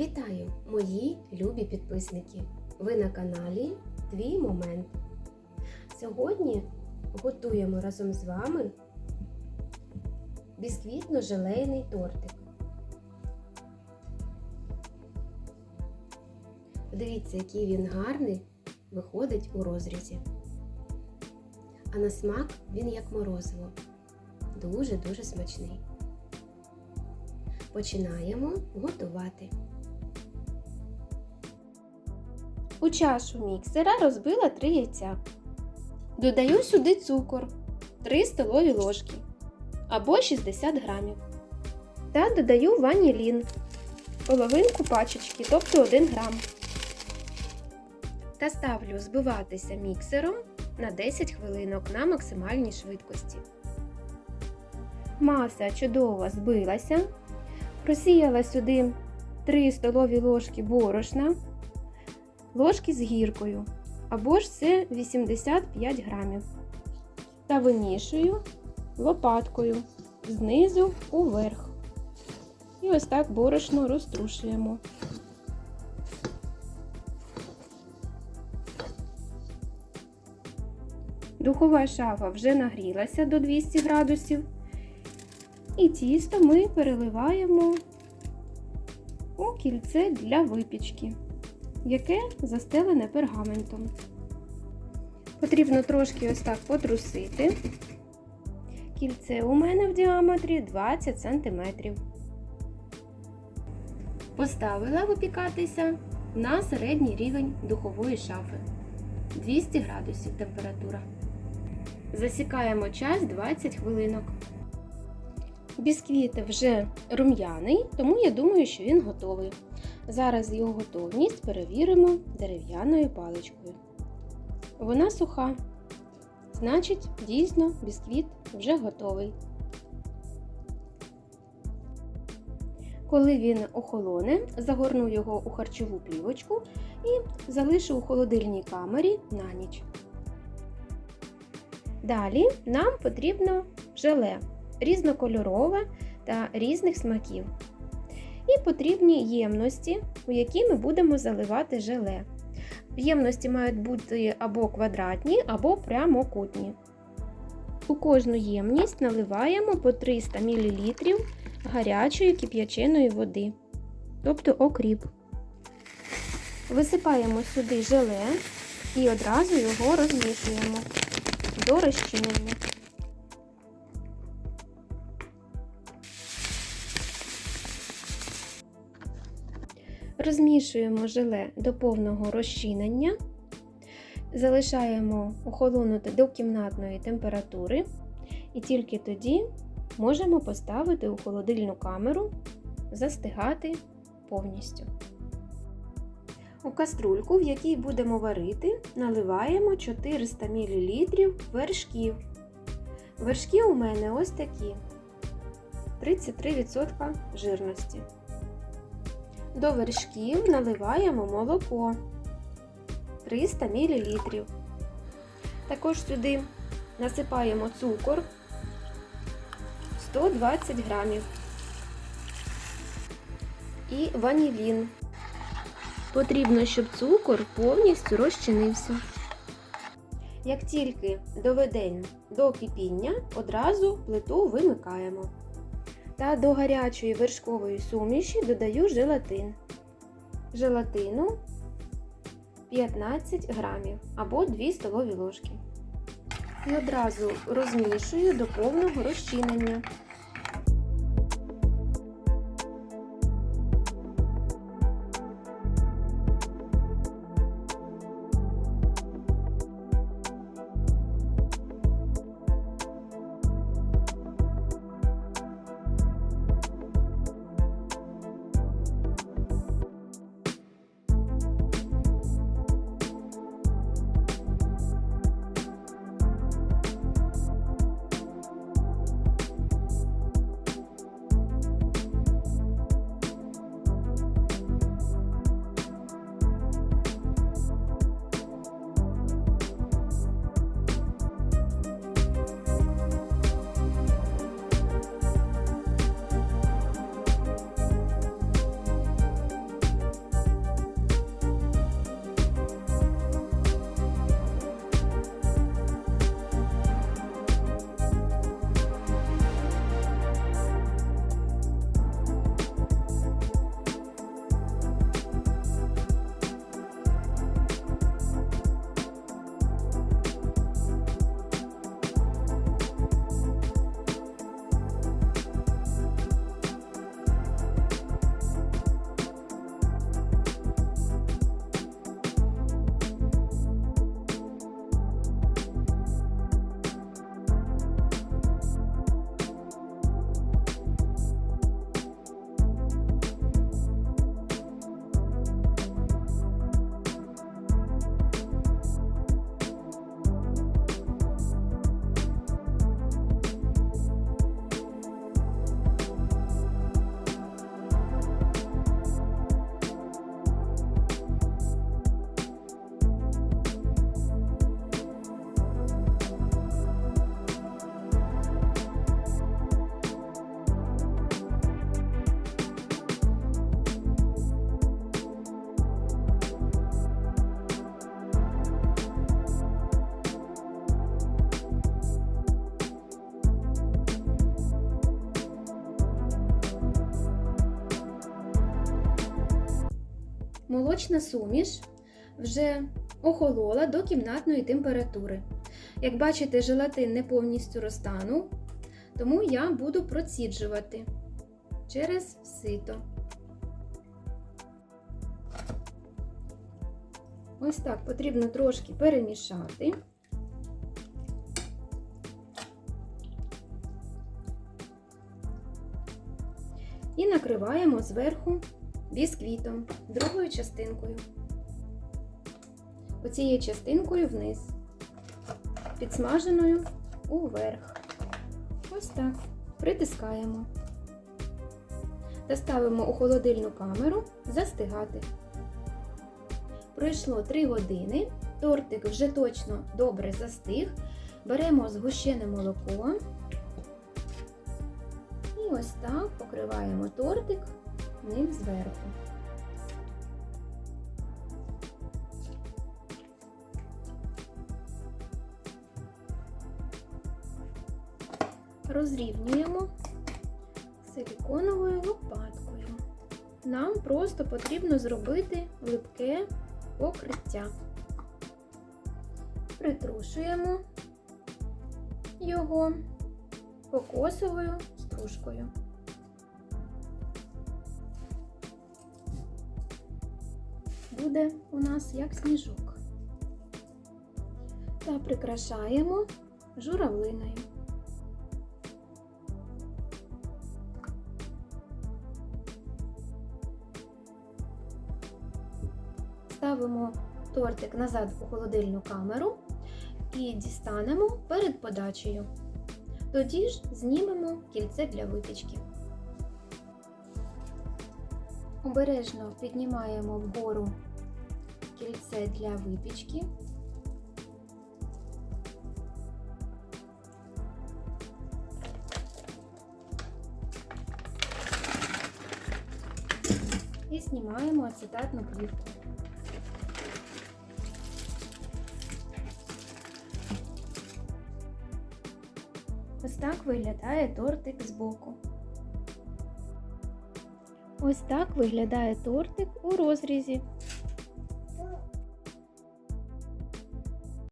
Вітаю, мої любі підписники! Ви на каналі Твій Момент. Сьогодні готуємо разом з вами бісквітно-желейний тортик. Подивіться, який він гарний виходить у розрізі. А на смак він як морозиво. Дуже-дуже смачний. Починаємо готувати. У чашу міксера розбила 3 яйця. Додаю сюди цукор 3 столові ложки або 60 грамів. Та додаю ванілін половинку пачечки, тобто 1 грам. Та ставлю збиватися міксером на 10 хвилинок на максимальній швидкості. Маса чудово збилася. Просіяла сюди 3 столові ложки борошна, ложки з гіркою, або ж це 85 грамів. Та вимішую лопаткою знизу уверх. І ось так борошно розтрушуємо. Духова шафа вже нагрілася до 200 градусів. І тісто ми переливаємо у кільце для випічки, яке застелене пергаментом. Потрібно трошки ось так потрусити. Кільце у мене в діаметрі 20 см. Поставила випікатися на середній рівень духової шафи 200 градусів температура. Засікаємо час 20 хвилинок. Бісквіт вже рум'яний, тому я думаю, що він готовий. Зараз його готовність перевіримо дерев'яною паличкою. Вона суха. Значить, дійсно, бісквіт вже готовий. Коли він охолоне, загорну його у харчову плівочку і залишу у холодильній камері на ніч. Далі нам потрібно желе різнокольорове та різних смаків. І потрібні ємності, у які ми будемо заливати желе. Ємності мають бути або квадратні, або прямокутні. У кожну ємність наливаємо по 300 мл гарячої кип'яченої води, тобто окріп. Висипаємо сюди желе і одразу його розмішуємо до розчинення. Розмішуємо желе до повного розчинення, залишаємо охолонути до кімнатної температури, і тільки тоді можемо поставити у холодильну камеру, застигати повністю. У каструльку, в якій будемо варити, наливаємо 400 мл вершків. Вершки у мене ось такі 33% жирності. До вершків наливаємо молоко 300 мл. Також сюди насипаємо цукор 120 грамів і ванілін. Потрібно, щоб цукор повністю розчинився. Як тільки доведемо до кипіння, одразу плиту вимикаємо. Та до гарячої вершкової суміші додаю желатин. Желатину 15 грамів або 2 столові ложки. І одразу розмішую до повного розчинення. Молочна суміш вже охолола до кімнатної температури. Як бачите, желатин не повністю розтанув, тому я буду проціджувати через сито. Ось так потрібно трошки перемішати. І накриваємо зверху бісквітом, другою частинкою. Оцією частинкою вниз, підсмаженою уверх. Ось так. Притискаємо. Та ставимо у холодильну камеру застигати. Пройшло 3 години. Тортик вже точно добре застиг. Беремо згущене молоко. І ось так покриваємо тортик ним зверху. Розрівнюємо силіконовою лопаткою. Нам просто потрібно зробити липке покриття. Притрушуємо його кокосовою стружкою. Буде у нас як сніжок. Та прикрашаємо журавлиною. Ставимо тортик назад у холодильну камеру і дістанемо перед подачею. Тоді ж знімемо кільце для випічки. Обережно піднімаємо вгору кільце для випічки. І знімаємо ацетатну плівку. Ось так виглядає тортик збоку. Ось так виглядає тортик у розрізі.